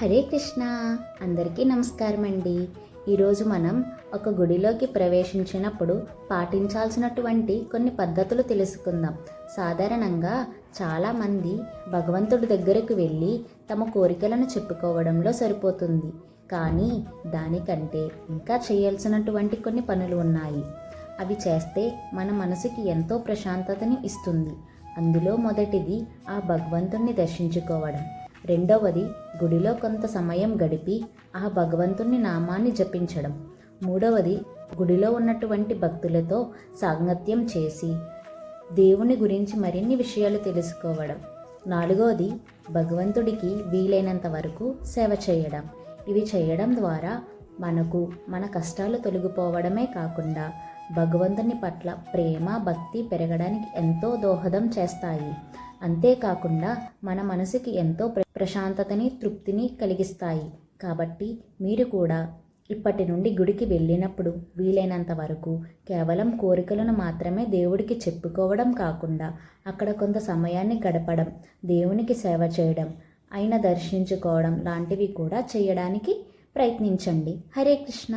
హరే కృష్ణ. అందరికీ నమస్కారం అండి ఈరోజు మనం ఒక గుడిలోకి ప్రవేశించినప్పుడు పాటించాల్సినటువంటి కొన్ని పద్ధతులు తెలుసుకుందాం. సాధారణంగా చాలామంది భగవంతుడి దగ్గరకు వెళ్ళి తమ కోరికలను చెప్పుకోవడంలో సరిపోతుంది. కానీ దానికంటే ఇంకా చేయాల్సినటువంటి కొన్ని పనులు ఉన్నాయి. అవి చేస్తే మన మనసుకి ఎంతో ప్రశాంతతని ఇస్తుంది. అందులో మొదటిది ఆ భగవంతుణ్ణి దర్శించుకోవడం. రెండవది గుడిలో కొంత సమయం గడిపి ఆ భగవంతుని నామాన్ని జపించడం. మూడవది గుడిలో ఉన్నటువంటి భక్తులతో సాంగత్యం చేసి దేవుని గురించి మరిన్ని విషయాలు తెలుసుకోవడం. నాలుగవది భగవంతుడికి వీలైనంత వరకు సేవ చేయడం. ఇవి చేయడం ద్వారా మనకు మన కష్టాలు తొలగిపోవడమే కాకుండా భగవంతుని పట్ల ప్రేమ భక్తి పెరగడానికి ఎంతో దోహదం చేస్తాయి. అంతేకాకుండా మన మనసుకి ఎంతో ప్ర- ప్రశాంతతని తృప్తిని కలిగిస్తాయి. కాబట్టి మీరు కూడా ఇప్పటి నుండి గుడికి వెళ్ళినప్పుడు వీలైనంత వరకు కేవలం కోరికలను మాత్రమే దేవుడికి చెప్పుకోవడం కాకుండా అక్కడ కొంత సమయాన్ని గడపడం దేవునికి సేవ చేయడం ఆయన దర్శించుకోవడం లాంటివి కూడా చేయడానికి ప్రయత్నించండి. హరే కృష్ణ.